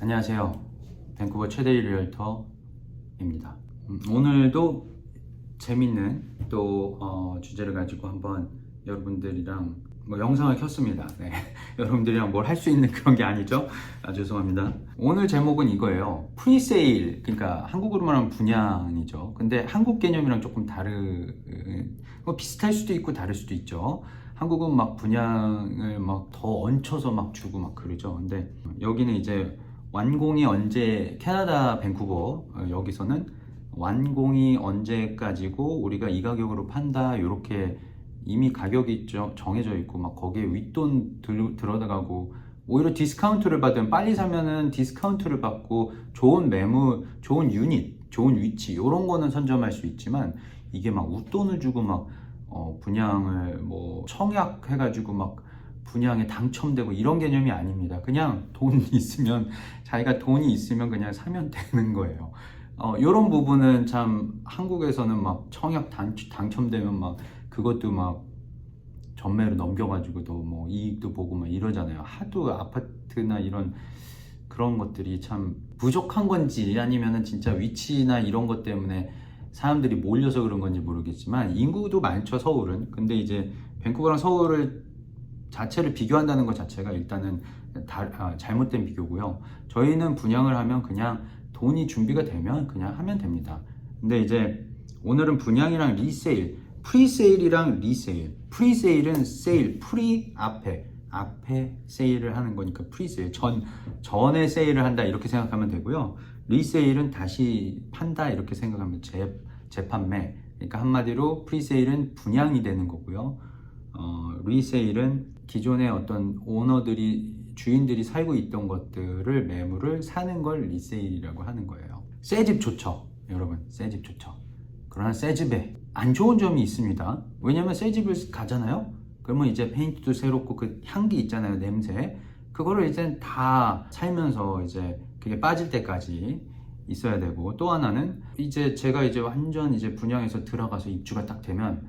안녕하세요. 밴쿠버 최대 리얼터입니다. 음, 오늘도 재밌는 또 어, 주제를 가지고 한번 여러분들이랑 뭐 영상을 켰습니다. 네. 여러분들이랑 뭘 할 수 있는 그런 게 아니죠? 아, 죄송합니다. 오늘 제목은 이거예요. 프리세일, 그러니까 한국으로 말하면 분양이죠. 근데 한국 개념이랑 조금 다르, 뭐 비슷할 수도 있고 다를 수도 있죠. 한국은 막 분양을 막 더 얹혀서 막 주고 막 그러죠. 근데 여기는 이제 완공이 언제 캐나다 밴쿠버 어, 여기서는 완공이 언제까지고 우리가 이 가격으로 판다 이렇게 이미 가격이 저- 정해져 있고 막 거기에 윗돈 들, 들어가고 오히려 디스카운트를 받으면 빨리 사면은 디스카운트를 받고 좋은 매물, 좋은 유닛, 좋은 위치 이런 거는 선점할 수 있지만 이게 막 웃돈을 주고 막 어, 분양을 뭐 청약해가지고 막 분양에 당첨되고 이런 개념이 아닙니다. 그냥 돈이 있으면 자기가 돈이 있으면 그냥 사면 되는 거예요. 어, 이런 부분은 참 한국에서는 막 청약 당, 당첨되면 막 그것도 막 전매로 넘겨가지고도 뭐 이익도 보고 막 이러잖아요. 하도 아파트나 이런 그런 것들이 참 부족한 건지 아니면은 진짜 위치나 이런 것 때문에 사람들이 몰려서 그런 건지 모르겠지만 인구도 많죠 서울은. 근데 이제 밴쿠버랑 서울을 자체를 비교한다는 것 자체가 일단은 다, 아, 잘못된 비교고요. 저희는 분양을 하면 그냥 돈이 준비가 되면 그냥 하면 됩니다. 근데 이제 오늘은 분양이랑 리세일, 프리세일이랑 리세일. 프리세일은 세일, 프리 앞에 앞에 세일을 하는 거니까 프리세일 전 전에 세일을 한다 이렇게 생각하면 되고요. 리세일은 다시 판다 이렇게 생각하면 재 재판매. 그러니까 한마디로 프리세일은 분양이 되는 거고요. 어, 리세일은 기존의 어떤 오너들이 주인들이 살고 있던 것들을 매물을 사는 걸 리세일이라고 하는 거예요. 새 집 좋죠, 여러분. 새 집 좋죠. 그러나 새 집에 안 좋은 점이 있습니다. 왜냐면 새 집을 가잖아요. 그러면 이제 페인트도 새롭고 그 향기 있잖아요, 냄새. 그거를 이제 다 살면서 이제 그게 빠질 때까지 있어야 되고 또 하나는 이제 제가 이제 완전 이제 분양해서 들어가서 입주가 딱 되면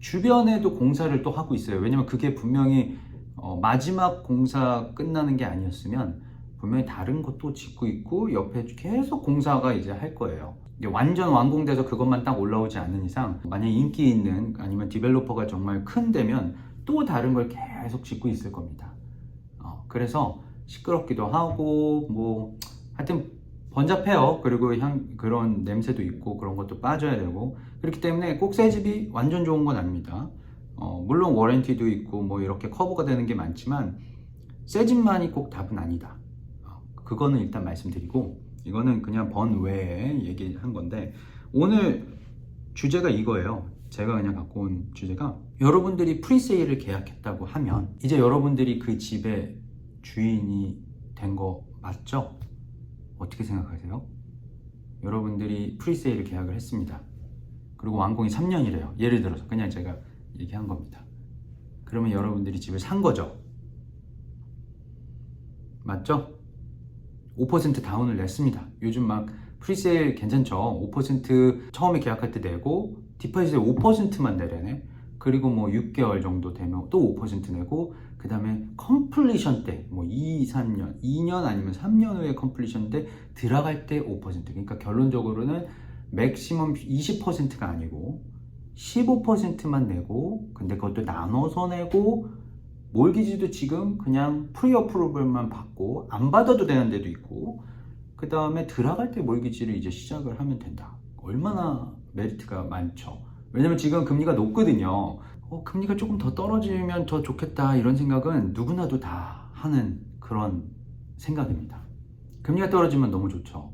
주변에도 공사를 또 하고 있어요. 왜냐면 그게 분명히 어, 마지막 공사 끝나는 게 아니었으면 분명히 다른 것도 짓고 있고 옆에 계속 공사가 이제 할 거예요. 완전 완공돼서 그것만 딱 올라오지 않는 이상 만약 인기 있는 아니면 디벨로퍼가 정말 큰 데면 또 다른 걸 계속 짓고 있을 겁니다. 어, 그래서 시끄럽기도 하고 뭐 하여튼 번잡해요. 그리고 향 그런 냄새도 있고 그런 것도 빠져야 되고 그렇기 때문에 꼭 새 집이 완전 좋은 건 아닙니다. 어, 물론 워런티도 있고 뭐 이렇게 커버가 되는 게 많지만 새 집만이 꼭 답은 아니다. 어, 그거는 일단 말씀드리고 이거는 그냥 번 외에 얘기한 건데 오늘 주제가 이거예요. 제가 그냥 갖고 온 주제가 여러분들이 프리세일을 계약했다고 하면 이제 여러분들이 그 집의 주인이 된 거 맞죠? 어떻게 생각하세요? 여러분들이 프리세일을 계약을 했습니다. 그리고 완공이 3년이래요. 예를 들어서 그냥 제가 얘기한 겁니다. 그러면 여러분들이 집을 산 거죠. 맞죠? 5% 다운을 냈습니다. 요즘 막 프리세일 괜찮죠? 5% 처음에 계약할 때 내고 디파짓에 5%만 내려네. 그리고 뭐 6개월 정도 되면 또 5% 내고 그 다음에 컴플리션 때 뭐 2, 3년, 2년 아니면 3년 후에 컴플리션 때 들어갈 때 5% 그러니까 결론적으로는 맥시멈 20%가 아니고 15%만 내고 근데 그것도 나눠서 내고 몰기지도 지금 그냥 프리 어프로벌만 받고 안 받아도 되는 데도 있고 그 다음에 들어갈 때 몰기지를 이제 시작을 하면 된다. 얼마나 메리트가 많죠 왜냐면 지금 금리가 높거든요. 어, 금리가 조금 더 떨어지면 더 좋겠다 이런 생각은 누구나도 다 하는 그런 생각입니다. 금리가 떨어지면 너무 좋죠.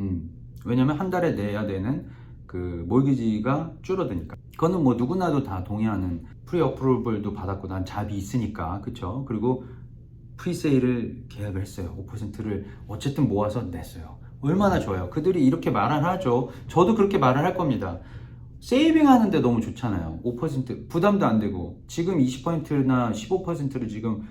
음, 왜냐면 한 달에 내야 되는 그 몰기지가 줄어드니까. 그거는 뭐 누구나도 다 동의하는 프리 어프로벌도 받았고 난 잡이 있으니까 그쵸? 그리고 프리세일을 계약을 했어요. 5%를 어쨌든 모아서 냈어요. 얼마나 좋아요? 그들이 이렇게 말을 하죠. 저도 그렇게 말을 할 겁니다 세이빙 하는데 너무 좋잖아요. 5% 부담도 안 되고. 지금 20%나 15%를 지금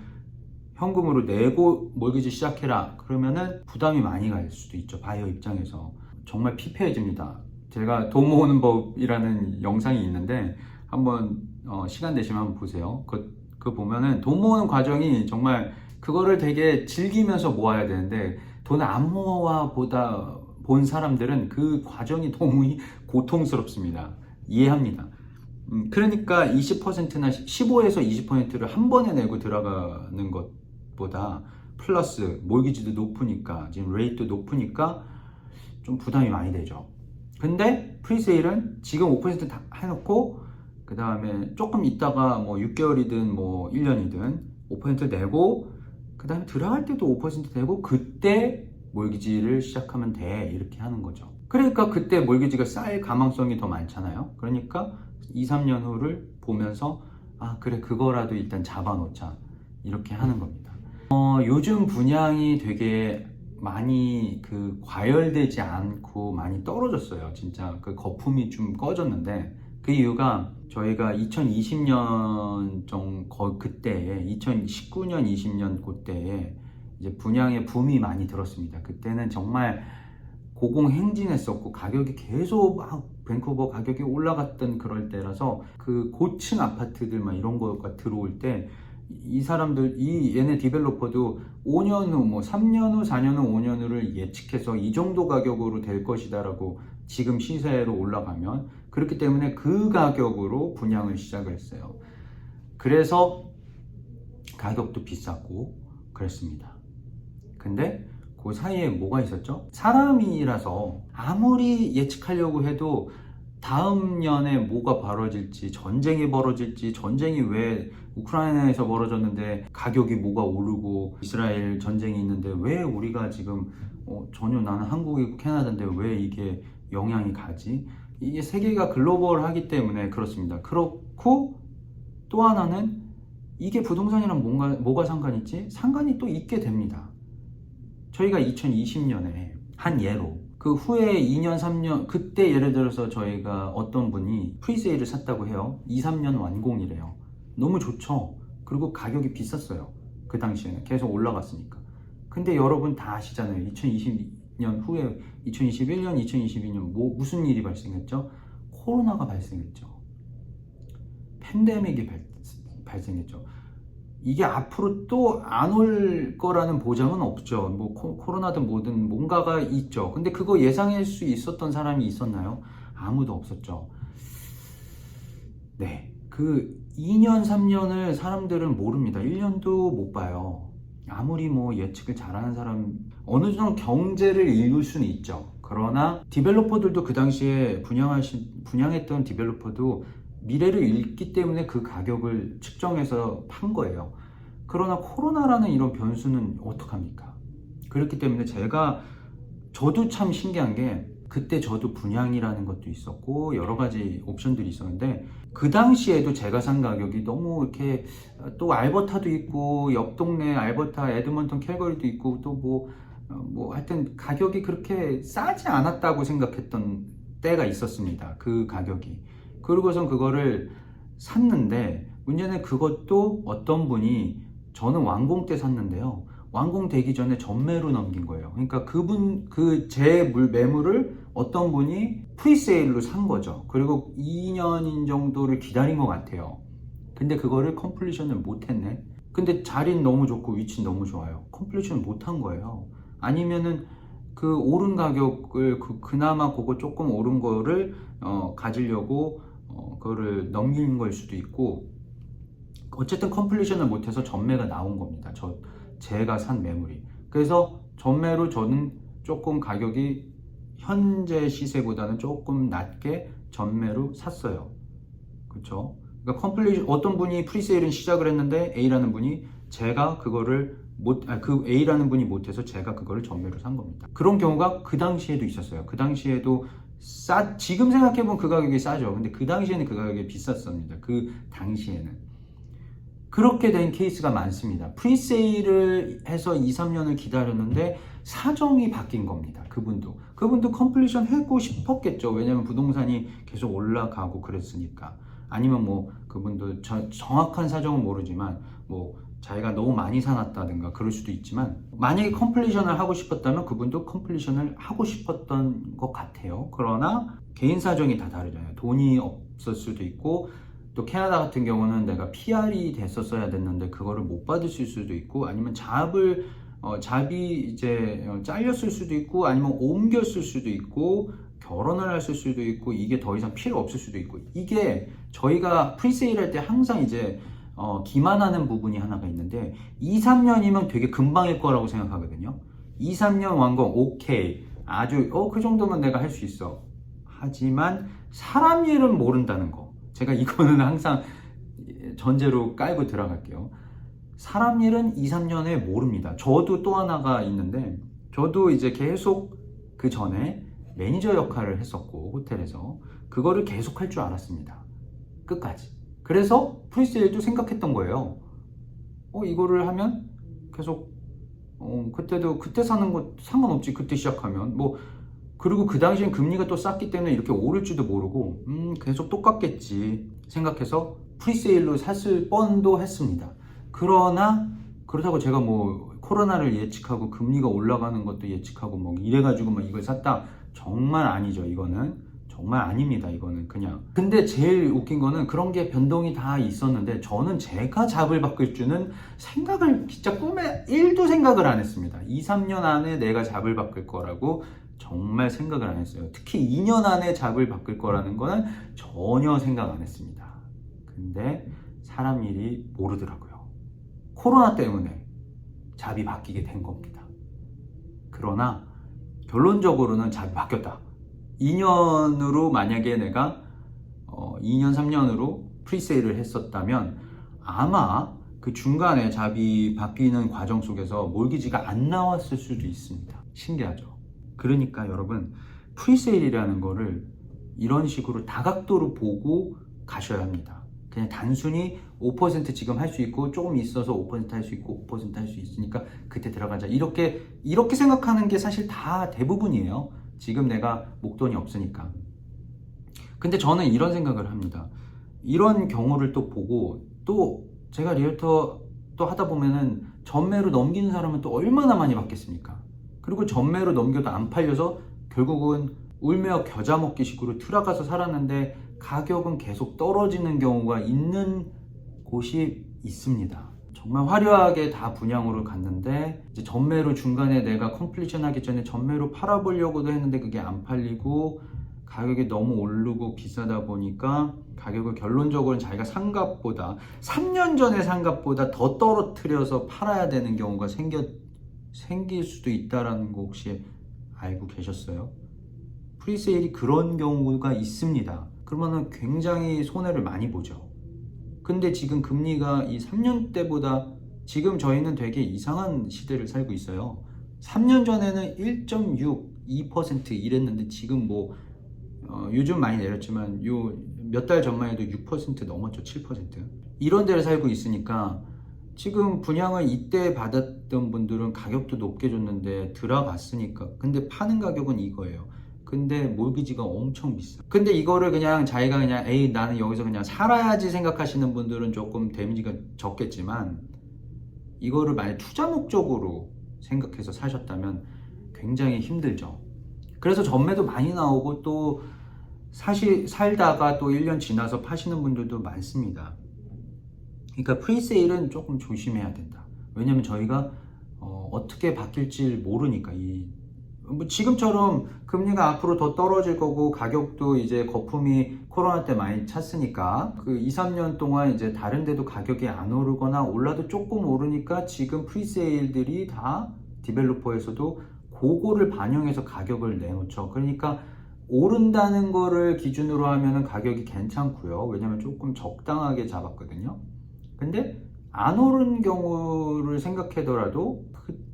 현금으로 내고 몰기지 시작해라. 그러면은 부담이 많이 갈 수도 있죠. 바이어 입장에서. 정말 피폐해집니다. 제가 돈 모으는 법이라는 영상이 있는데 한번 어, 시간 되시면 한번 보세요. 그, 그 보면은 돈 모으는 과정이 정말 그거를 되게 즐기면서 모아야 되는데 돈 안 모아 보다 본 사람들은 그 과정이 너무 고통스럽습니다. 이해합니다. 음, 그러니까 20%나 15에서 20%를 한 번에 내고 들어가는 것보다 플러스 몰기지도 높으니까 지금 레이트도 높으니까 좀 부담이 많이 되죠. 근데 프리세일은 지금 5%다 해놓고 그 다음에 조금 있다가 뭐 6개월이든 뭐 1년이든 5% 내고 그 다음에 들어갈 때도 5% 내고 그때 몰기지를 시작하면 돼 이렇게 하는 거죠. 그러니까 그때 몰기지가 쌓일 가망성이 더 많잖아요. 그러니까 2, 3년 후를 보면서 아 그래 그거라도 일단 잡아놓자 이렇게 하는 겁니다. 어, 요즘 분양이 되게 많이 그 과열되지 않고 많이 떨어졌어요. 진짜 그 거품이 좀 꺼졌는데 그 이유가 저희가 2020년 정 거, 그때에 2019년 20년 그때에 이제 분양의 붐이 많이 들었습니다. 그때는 정말 고공행진했었고 가격이 계속 막 밴쿠버 가격이 올라갔던 그럴 때라서 그 고층 아파트들 막 이런 거가 들어올 때 이 사람들 이 얘네 디벨로퍼도 5년 후 뭐 3년 후 4년 후 5년 후를 예측해서 이 정도 가격으로 될 것이다라고 지금 시세로 올라가면 그렇기 때문에 그 가격으로 분양을 시작을 했어요. 그래서 가격도 비쌌고 그랬습니다. 근데 그 사이에 뭐가 있었죠? 사람이라서 아무리 예측하려고 해도 다음 년에 뭐가 벌어질지 전쟁이 벌어질지 전쟁이 왜 우크라이나에서 벌어졌는데 가격이 뭐가 오르고 이스라엘 전쟁이 있는데 왜 우리가 지금 어, 전혀 나는 한국이고 캐나다인데 왜 이게 영향이 가지? 이게 세계가 글로벌하기 때문에 그렇습니다. 그렇고 또 하나는 이게 부동산이랑 뭔가 뭐가 상관 있지? 상관이 또 있게 됩니다. 저희가 2020년에 한 예로 그 후에 2년, 3년 그때 예를 들어서 저희가 어떤 분이 프리세일을 샀다고 해요. 2, 3년 완공이래요. 너무 좋죠. 그리고 가격이 비쌌어요. 그 당시에는 계속 올라갔으니까. 근데 여러분 다 아시잖아요. 2022년 후에 2021년, 2022년 뭐 무슨 일이 발생했죠? 코로나가 발생했죠. 팬데믹이 발, 발생했죠. 이게 앞으로 또 안 올 거라는 보장은 없죠. 뭐 코, 코로나든 뭐든 뭔가가 있죠. 근데 그거 예상할 수 있었던 사람이 있었나요? 아무도 없었죠. 네. 그 2년, 3년을 사람들은 모릅니다. 1년도 못 봐요. 아무리 뭐 예측을 잘하는 사람, 어느 정도 경제를 읽을 수는 있죠. 그러나 디벨로퍼들도 그 당시에 분양하신, 분양했던 디벨로퍼도 미래를 읽기 때문에 그 가격을 측정해서 판 거예요. 그러나 코로나라는 이런 변수는 어떡합니까? 그렇기 때문에 제가 저도 참 신기한 게 그때 저도 분양이라는 것도 있었고 여러 가지 옵션들이 있었는데 그 당시에도 제가 산 가격이 너무 이렇게 또 알버타도 있고 옆 동네 알버타 에드먼턴 캘거리도 있고 또뭐뭐 하여튼 가격이 그렇게 싸지 않았다고 생각했던 때가 있었습니다. 그 가격이. 그리고선 그거를 샀는데 문제는 그것도 어떤 분이 저는 완공 때 샀는데요. 완공 되기 전에 전매로 넘긴 거예요. 그러니까 그분 그제 매물을 어떤 분이 프리세일로 산 거죠. 그리고 2년인 정도를 기다린 것 같아요. 근데 그거를 컴플리션을 못 했네. 근데 자리는 너무 좋고 위치는 너무 좋아요. 컴플리션을 못한 거예요. 아니면은 그 오른 가격을 그 그나마 그거 조금 오른 거를 어, 가지려고 어, 그거를 넘긴 걸 수도 있고 어쨌든 컴플리션을 못해서 전매가 나온 겁니다. 저 제가 산 매물이. 그래서 전매로 저는 조금 가격이 현재 시세보다는 조금 낮게 전매로 샀어요. 그렇죠? 그러니까 컴플리션 어떤 분이 프리세일은 시작을 했는데 A라는 분이 제가 그거를 못, 아, 그 A라는 분이 못해서 제가 그거를 전매로 산 겁니다. 그런 경우가 그 당시에도 있었어요. 그 당시에도 싸, 지금 생각해 보면 그 가격이 싸죠. 근데 그 당시에는 그 가격이 비쌌습니다. 그 당시에는. 그렇게 된 케이스가 많습니다. 프리세일을 해서 2, 3년을 기다렸는데 사정이 바뀐 겁니다. 그분도. 그분도 컴플리션 하고 싶었겠죠. 왜냐면 부동산이 계속 올라가고 그랬으니까. 아니면 뭐 그분도 저, 정확한 사정은 모르지만 뭐 자기가 너무 많이 사놨다든가 그럴 수도 있지만 만약에 컴플리션을 하고 싶었다면 그분도 컴플리션을 하고 싶었던 것 같아요. 그러나 개인 사정이 다 다르잖아요. 돈이 없을 수도 있고 또 캐나다 같은 경우는 내가 PR이 됐었어야 됐는데 그거를 못 받으실 수도 있고 아니면 잡을 어, 잡이 이제 어, 잘렸을 수도 있고 아니면 옮겼을 수도 있고 결혼을 했을 수도 있고 이게 더 이상 필요 없을 수도 있고 이게 저희가 프리세일 할 때 항상 이제 어, 기만하는 부분이 하나가 있는데 2, 3년이면 되게 금방일 거라고 생각하거든요. 2, 3년 완공 오케이 아주 어 그 정도면 내가 할 수 있어. 하지만 사람 일은 모른다는 거. 제가 이거는 항상 전제로 깔고 들어갈게요. 사람 일은 2, 3년에 모릅니다. 저도 또 하나가 있는데 저도 이제 계속 그 전에 매니저 역할을 했었고 호텔에서 그거를 계속 할 줄 알았습니다. 끝까지. 그래서 프리세일도 생각했던 거예요. 어 이거를 하면 계속 어 그때도 그때 사는 거 상관없지 그때 시작하면 뭐 그리고 그 당시엔 금리가 또 쌌기 때문에 이렇게 오를지도 모르고 음 계속 똑같겠지 생각해서 프리세일로 샀을 뻔도 했습니다. 그러나 그렇다고 제가 뭐 코로나를 예측하고 금리가 올라가는 것도 예측하고 뭐 이래가지고 막 이걸 샀다 정말 아니죠 이거는 정말 아닙니다 이거는. 그냥. 근데 제일 웃긴 거는 그런 게 변동이 다 있었는데 저는 제가 잡을 바꿀 줄은 생각을 진짜 꿈에 1도 생각을 안 했습니다. 2, 3년 안에 내가 잡을 바꿀 거라고 정말 생각을 안 했어요. 특히 2년 안에 잡을 바꿀 거라는 거는 전혀 생각 안 했습니다. 근데 사람 일이 모르더라고요. 코로나 때문에 잡이 바뀌게 된 겁니다. 그러나 결론적으로는 잡이 바뀌었다 2년으로 만약에 내가 어, 2년 3년으로 프리세일을 했었다면 아마 그 중간에 잡이 바뀌는 과정 속에서 몰기지가 안 나왔을 수도 있습니다. 신기하죠? 그러니까 여러분 프리세일이라는 거를 이런 식으로 다각도로 보고 가셔야 합니다. 그냥 단순히 5% 지금 할 수 있고 조금 있어서 5%할 수 있고 5%할 수 있으니까 그때 들어가자 이렇게 이렇게 생각하는 게 사실 다 대부분이에요. 지금 내가 목돈이 없으니까. 근데 저는 이런 생각을 합니다. 이런 경우를 또 보고 또 제가 리얼터 또 하다 보면은 전매로 넘기는 사람은 또 얼마나 많이 받겠습니까? 그리고 전매로 넘겨도 안 팔려서 결국은 울며 겨자 먹기 식으로 들어가서 살았는데 가격은 계속 떨어지는 경우가 있는 곳이 있습니다. 정말 화려하게 다 분양으로 갔는데 이제 전매로 중간에 내가 컴플리션 하기 전에 전매로 팔아보려고도 했는데 그게 안 팔리고 가격이 너무 오르고 비싸다 보니까 가격을 결론적으로는 자기가 산 값보다 3년 전에 산 값보다 더 떨어뜨려서 팔아야 되는 경우가 생겨 생길 수도 있다라는 거 혹시 알고 계셨어요? 프리세일이 그런 경우가 있습니다. 그러면은 굉장히 손해를 많이 보죠. 근데 지금 금리가 이 3년 때보다 지금 저희는 되게 이상한 시대를 살고 있어요. 3년 전에는 1.6, 2% 이랬는데 지금 뭐 어, 요즘 많이 내렸지만 요 몇 달 전만 해도 6% 넘었죠. 7%. 이런 데를 살고 있으니까 지금 분양을 이때 받았던 분들은 가격도 높게 줬는데 들어갔으니까 근데 파는 가격은 이거예요. 근데 몰기지가 엄청 비싸. 근데 이거를 그냥 자기가 그냥 에이 나는 여기서 그냥 살아야지 생각하시는 분들은 조금 데미지가 적겠지만 이거를 만약 투자 목적으로 생각해서 사셨다면 굉장히 힘들죠. 그래서 전매도 많이 나오고 또 사실 살다가 또 1년 지나서 파시는 분들도 많습니다. 그러니까 프리세일은 조금 조심해야 된다. 왜냐면 저희가 어, 떻게 바뀔지 모르니까 이 뭐 지금처럼 금리가 앞으로 더 떨어질 거고 가격도 이제 거품이 코로나 때 많이 찼으니까 그 2, 3년 동안 이제 다른 데도 가격이 안 오르거나 올라도 조금 오르니까 지금 프리세일들이 다 디벨로퍼에서도 그거를 반영해서 가격을 내놓죠. 그러니까 오른다는 거를 기준으로 하면은 가격이 괜찮고요. 왜냐면 조금 적당하게 잡았거든요. 근데 안 오른 경우를 생각하더라도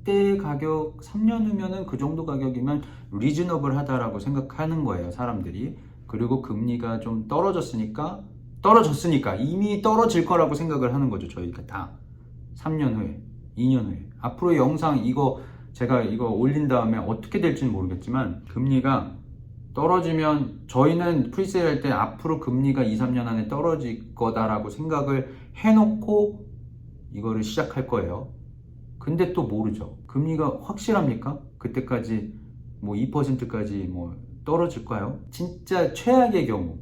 그때 가격 3년 후면은 그 정도 가격이면 리즈너블 하다라고 생각하는 거예요 사람들이. 그리고 금리가 좀 떨어졌으니까 떨어졌으니까 이미 떨어질 거라고 생각을 하는 거죠 저희가 다. 3년 후에 2년 후에. 앞으로 영상 이거 제가 이거 올린 다음에 어떻게 될지는 모르겠지만 금리가 떨어지면 저희는 프리세일 할 때 앞으로 금리가 2, 3년 안에 떨어질 거다라고 생각을 해놓고 이거를 시작할 거예요. 근데 또 모르죠. 금리가 확실합니까? 그때까지 뭐 2%까지 뭐 떨어질까요? 진짜 최악의 경우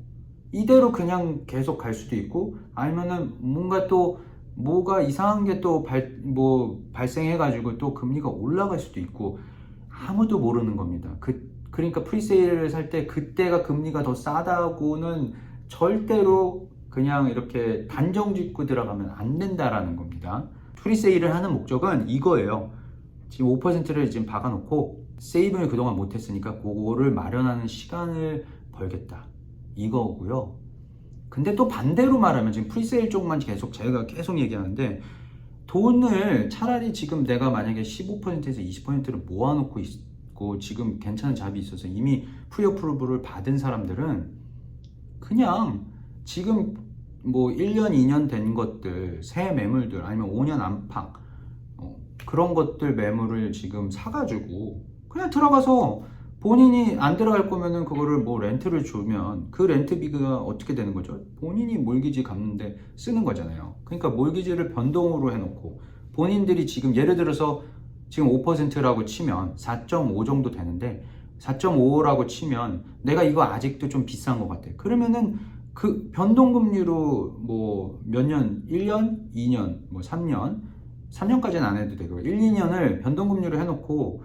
이대로 그냥 계속 갈 수도 있고 아니면은 뭔가 또 뭐가 이상한 게 또 발, 뭐 발생해 가지고 또 금리가 올라갈 수도 있고 아무도 모르는 겁니다. 그, 그러니까 프리세일을 살 때 그때가 금리가 더 싸다고는 절대로 그냥 이렇게 단정 짓고 들어가면 안 된다라는 겁니다. 프리세일을 하는 목적은 이거예요. 지금 5%를 지금 박아놓고 세이빙을 그동안 못했으니까 그거를 마련하는 시간을 벌겠다. 이거고요. 근데 또 반대로 말하면 지금 프리세일 쪽만 계속 제가 계속 얘기하는데 돈을 차라리 지금 내가 만약에 15%에서 20%를 모아놓고 있고 지금 괜찮은 잡이 있어서 이미 프리어프루브를 받은 사람들은 그냥 지금 뭐 1년, 2년 된 것들, 새 매물들 아니면 5년 안팎 어, 그런 것들 매물을 지금 사가지고 그냥 들어가서 본인이 안 들어갈 거면은 그거를 뭐 렌트를 주면 그 렌트비가 어떻게 되는 거죠? 본인이 몰기지 갚는데 쓰는 거잖아요. 그러니까 몰기지를 변동으로 해놓고 본인들이 지금 예를 들어서 지금 5%라고 치면 4.5 정도 되는데 4.5라고 치면 내가 이거 아직도 좀 비싼 것 같아. 그러면은 그 변동금리로 뭐 몇 년, 1년, 2년, 뭐 3년, 3년까지는 안 해도 되고 1, 2년을 변동금리로 해놓고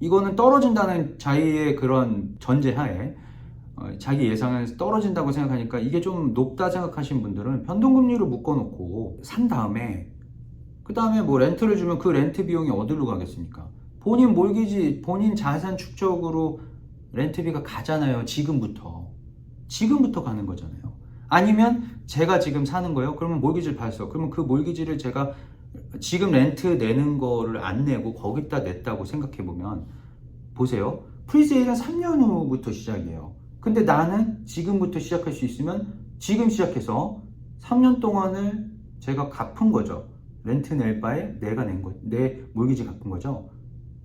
이거는 떨어진다는 자기의 그런 전제하에 어, 자기 예상에서 떨어진다고 생각하니까 이게 좀 높다 생각하시는 분들은 변동금리로 묶어놓고 산 다음에 그 다음에 뭐 렌트를 주면 그 렌트 비용이 어디로 가겠습니까? 본인 몰기지, 본인 자산 축적으로 렌트비가 가잖아요. 지금부터. 지금부터 가는 거잖아요. 아니면 제가 지금 사는 거예요. 그러면 몰기지를 받았어. 그러면 그 몰기지를 제가 지금 렌트 내는 거를 안 내고 거기다 냈다고 생각해 보면 보세요. 프리세일은 3년 후부터 시작이에요. 근데 나는 지금부터 시작할 수 있으면 지금 시작해서 3년 동안을 제가 갚은 거죠. 렌트 낼 바에 내가 낸 거, 내 몰기지 갚은 거죠.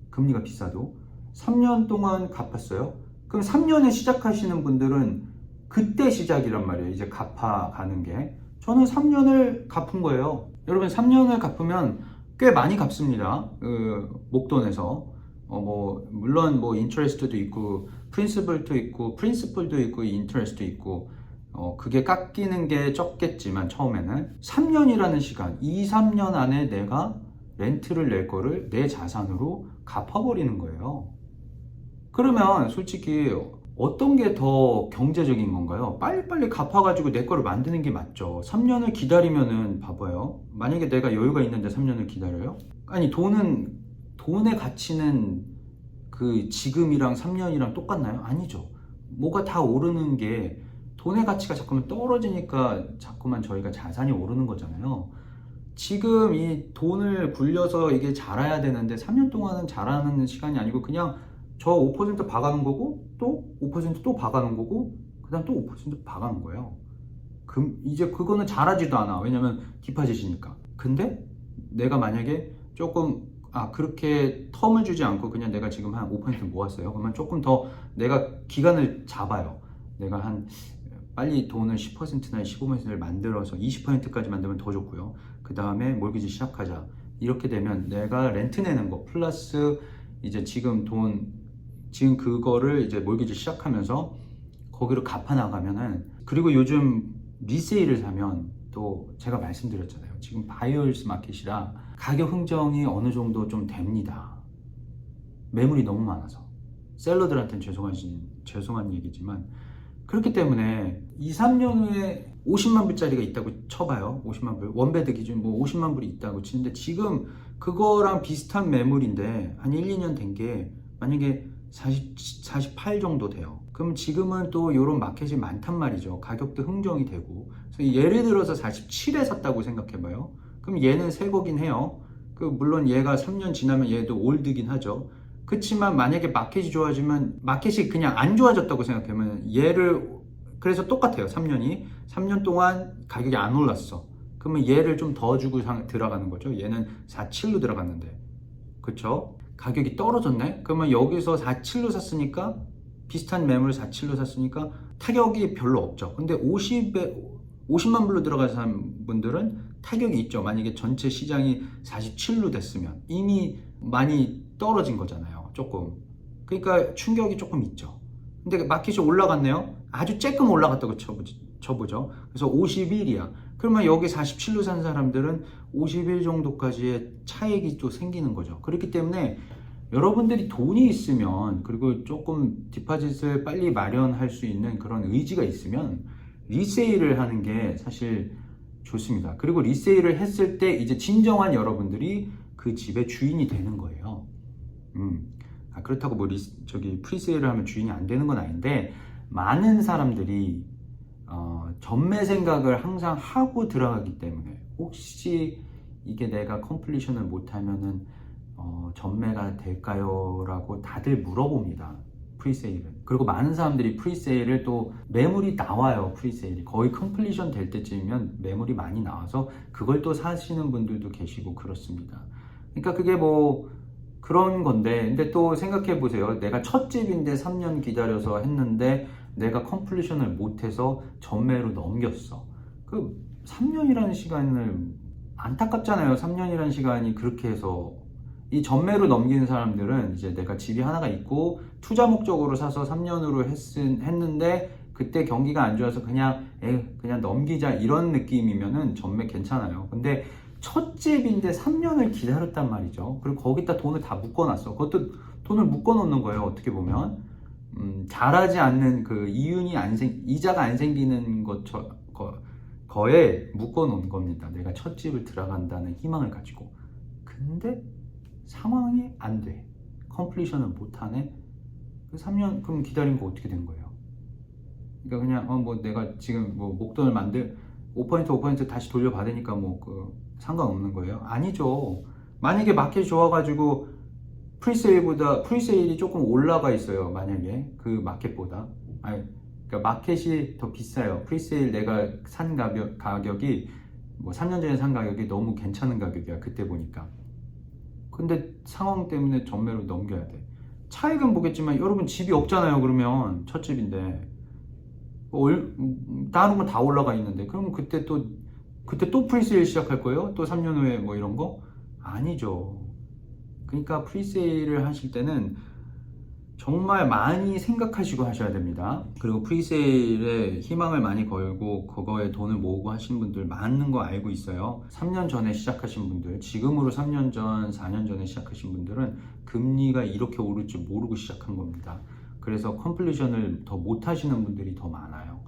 금리가 비싸도 3년 동안 갚았어요. 그럼 3년에 시작하시는 분들은 그때 시작이란 말이에요. 이제 갚아가는 게. 저는 3년을 갚은 거예요. 여러분 3년을 갚으면 꽤 많이 갚습니다. 그 목돈에서 어 뭐 물론 뭐 인트레스트도 있고 프린시플도 있고 프린시플도 있고 인트레스트도 있고 어 그게 깎이는 게 적겠지만 처음에는 3년이라는 시간, 2, 3년 안에 내가 렌트를 낼 거를 내 자산으로 갚아버리는 거예요. 그러면 솔직히 어떤 게 더 경제적인 건가요? 빨리빨리 갚아가지고 내 거를 만드는 게 맞죠. 3년을 기다리면은 봐봐요. 만약에 내가 여유가 있는데 3년을 기다려요? 아니 돈은 돈의 가치는 그 지금이랑 3년이랑 똑같나요? 아니죠. 뭐가 다 오르는 게 돈의 가치가 자꾸만 떨어지니까 자꾸만 저희가 자산이 오르는 거잖아요. 지금 이 돈을 굴려서 이게 자라야 되는데 3년 동안은 자라는 시간이 아니고 그냥 저 5% 박아놓은 거고 또 5%또 박아놓은 거고 그다음 또 5% 박아놓은 거예요. 금 이제 그거는 잘하지도 않아. 왜냐면 디파짓이니까. 근데 내가 만약에 조금 아 그렇게 텀을 주지 않고 그냥 내가 지금 한 5% 모았어요. 그러면 조금 더 내가 기간을 잡아요. 내가 한 빨리 돈을 10%나 15%를 만들어서 20%까지 만들면 더 좋고요. 그 다음에 몰기지 시작하자. 이렇게 되면 내가 렌트 내는 거 플러스 이제 지금 돈 지금 그거를 이제 몰기지 시작하면서 거기로 갚아 나가면은 그리고 요즘 리세일을 사면 또 제가 말씀드렸잖아요. 지금 바이올스 마켓이라 가격 흥정이 어느 정도 좀 됩니다. 매물이 너무 많아서 셀러들한테는 죄송한 죄송한 얘기지만 그렇기 때문에 2, 3년 후에 50만 불짜리가 있다고 쳐봐요. 50만 불. 원베드 기준 뭐 50만 불이 있다고 치는데 지금 그거랑 비슷한 매물인데 한 1, 2년 된 게 만약에 40, 48 정도 돼요. 그럼 지금은 또 이런 마켓이 많단 말이죠. 가격도 흥정이 되고. 그래서 예를 들어서 47에 샀다고 생각해봐요. 그럼 얘는 새 거긴 해요. 그 물론 얘가 3년 지나면 얘도 올드긴 하죠. 그렇지만 만약에 마켓이 좋아지면 마켓이 그냥 안 좋아졌다고 생각하면 얘를 그래서 똑같아요. 3년이 3년 동안 가격이 안 올랐어. 그러면 얘를 좀 더 주고 상, 들어가는 거죠. 얘는 47로 들어갔는데. 그쵸? 가격이 떨어졌네? 그러면 여기서 47로 샀으니까 비슷한 매물 47로 샀으니까 타격이 별로 없죠. 근데 50에 50만 불로 들어간 분들은 타격이 있죠. 만약에 전체 시장이 47로 됐으면 이미 많이 떨어진 거잖아요. 조금. 그러니까 충격이 조금 있죠. 근데 마켓이 올라갔네요. 아주 쬐끔 올라갔다고 쳐보지. 쳐보죠. 그래서 51이야. 그러면 여기 47로 산 사람들은 51 정도까지의 차익이 또 생기는 거죠. 그렇기 때문에 여러분들이 돈이 있으면 그리고 조금 디파짓을 빨리 마련할 수 있는 그런 의지가 있으면 리세일을 하는 게 사실 좋습니다. 그리고 리세일을 했을 때 이제 진정한 여러분들이 그 집의 주인이 되는 거예요. 음. 아, 그렇다고 뭐 리, 저기 프리세일을 하면 주인이 안 되는 건 아닌데 많은 사람들이 어, 전매 생각을 항상 하고 들어가기 때문에 혹시 이게 내가 컴플리션을 못하면은 어, 전매가 될까요? 라고 다들 물어봅니다. 프리세일은. 그리고 많은 사람들이 프리세일을 또 매물이 나와요. 프리세일이. 거의 컴플리션 될 때쯤이면 매물이 많이 나와서 그걸 또 사시는 분들도 계시고 그렇습니다. 그러니까 그게 뭐 그런 건데 근데 또 생각해 보세요. 내가 첫 집인데 3년 기다려서 했는데 내가 컴플리션을 못해서 전매로 넘겼어. 그 3년이라는 시간을 안타깝잖아요. 3년이라는 시간이 그렇게 해서 이 전매로 넘기는 사람들은 이제 내가 집이 하나가 있고 투자 목적으로 사서 3년으로 했, 했는데 그때 경기가 안 좋아서 그냥 에 그냥 넘기자 이런 느낌이면은 전매 괜찮아요. 근데 첫 집인데 3년을 기다렸단 말이죠. 그리고 거기다 돈을 다 묶어놨어. 그것도 돈을 묶어놓는 거예요. 어떻게 보면 음, 잘하지 않는 그 이윤이 안 생, 이자가 안 생기는 것 처 거, 거에 묶어놓은 겁니다. 내가 첫 집을 들어간다는 희망을 가지고. 근데 상황이 안 돼. 컴플리션을 못 하네. 그 3년 그럼 기다린 거 어떻게 된 거예요? 그러니까 그냥 어 뭐 내가 지금 뭐 목돈을 만들 5% 5% 다시 돌려받으니까 뭐 그 상관없는 거예요? 아니죠. 만약에 마켓이 좋아가지고 프리세일보다 프리세일이 조금 올라가 있어요. 만약에 그 마켓보다 아니 그러니까 마켓이 더 비싸요. 프리세일 내가 산 가격 가격이 뭐 3년 전에 산 가격이 너무 괜찮은 가격이야. 그때 보니까. 근데 상황 때문에 전매로 넘겨야 돼. 차익은 보겠지만 여러분 집이 없잖아요. 그러면 첫 집인데 올, 음, 다른 건 다 올라가 있는데 그러면 그때 또 그때 또 프리세일 시작할 거예요? 또 3년 후에 뭐 이런 거? 아니죠. 그러니까 프리세일을 하실 때는 정말 많이 생각하시고 하셔야 됩니다. 그리고 프리세일에 희망을 많이 걸고 그거에 돈을 모으고 하신 분들 많은 거 알고 있어요. 3년 전에 시작하신 분들, 지금으로 3년 전, 4년 전에 시작하신 분들은 금리가 이렇게 오를 줄 모르고 시작한 겁니다. 그래서 컴플리션을 더 못 하시는 분들이 더 많아요.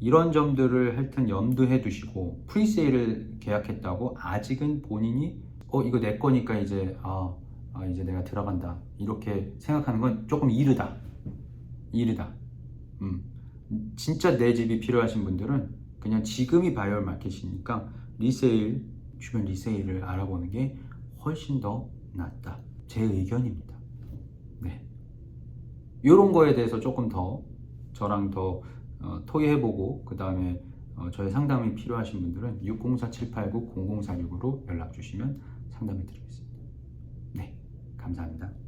이런 점들을 하여튼 염두해 두시고 프리세일을 계약했다고 아직은 본인이 어 이거 내 거니까 이제 아, 아, 이제 내가 들어간다. 이렇게 생각하는 건 조금 이르다. 이르다. 음. 진짜 내 집이 필요하신 분들은 그냥 지금이 바이올 마켓이니까 리세일 주변 리세일을 알아보는 게 훨씬 더 낫다. 제 의견입니다. 네. 이런 거에 대해서 조금 더 저랑 더 어, 토의해보고 그 다음에 어, 저의 상담이 필요하신 분들은 604-789-0046으로 연락 주시면 상담해 드리겠습니다. 네, 감사합니다.